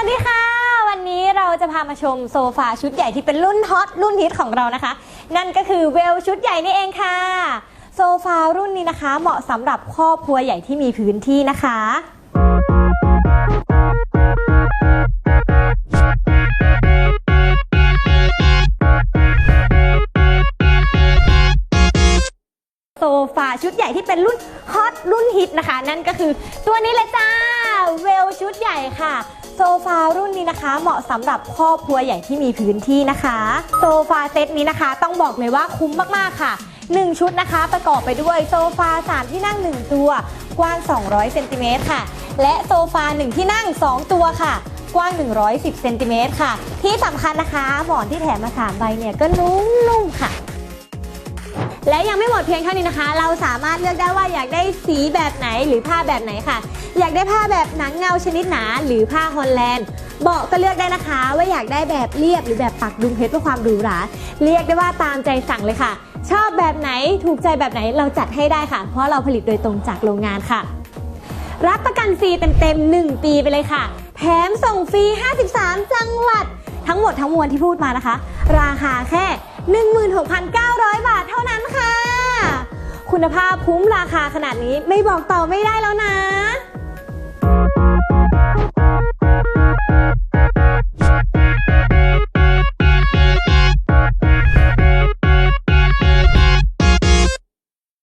วัสดีค่ะ วันนี้เราจะพามาชมโซฟาชุดใหญ่ที่เป็นรุ่นฮอตรุ่นฮิตของเรานะคะ นั่นก็คือเวลชุดใหญ่นี่เองค่ะ โซฟารุ่นนี้นะคะ เหมาะสำหรับครอบครัวใหญ่ที่มีพื้นที่นะคะโซฟาชุดใหญ่ที่เป็นรุ่นฮอตรุ่นฮิตนะคะ นั่นก็คือตัวนี้เลยจ้าเวลชุดใหญ่ค่ะ โซฟารุ่นนี้นะคะ เหมาะสำหรับครอบครัวใหญ่ที่มีพื้นที่นะคะ โซฟาเซตนี้นะคะ ต้องบอกเลยว่าคุ้มมากๆค่ะ 1 ชุดนะคะ ประกอบไปด้วยโซฟา3ที่นั่ง 1 ตัว กว้าง 200เซนติเมตรค่ะ และโซฟา1ที่นั่ง 2 ตัวค่ะกว้าง 110 เซนติเมตรค่ะ ที่สำคัญนะคะ หมอนที่แถมมา 3 ใบเนี่ย ก็นุ่มๆค่ะ และยังไม่หมดเพียงเท่านี้นะคะ เราสามารถเลือกได้ว่าอยากได้สีแบบไหนหรือผ้าแบบไหนค่ะ อยากได้ผ้าแบบหนังเงาชนิดหนา หรือผ้าฮอลแลนด์เบาะก็เลือกได้นะคะ ว่าอยากได้แบบเรียบหรือแบบปักดุมเพชรเพื่อความหรูหราเรียกได้ว่าตามใจสั่งเลยค่ะ ชอบแบบไหนถูกใจแบบไหนเราจัดให้ได้ค่ะ เพราะเราผลิตโดยตรงจากโรงงานค่ะ รับประกันฟรีเต็มๆ1ปีไปเลยค่ะ แถมส่งฟรี 53 จังหวัด ทั้งหมดทั้งมวลที่พูดมานะคะ ราคาแค่ 16,900 บาทเท่านั้นค่ะ คุณภาพคุ้มราคาขนาดนี้ไม่บอกต่อไม่ได้แล้วนะ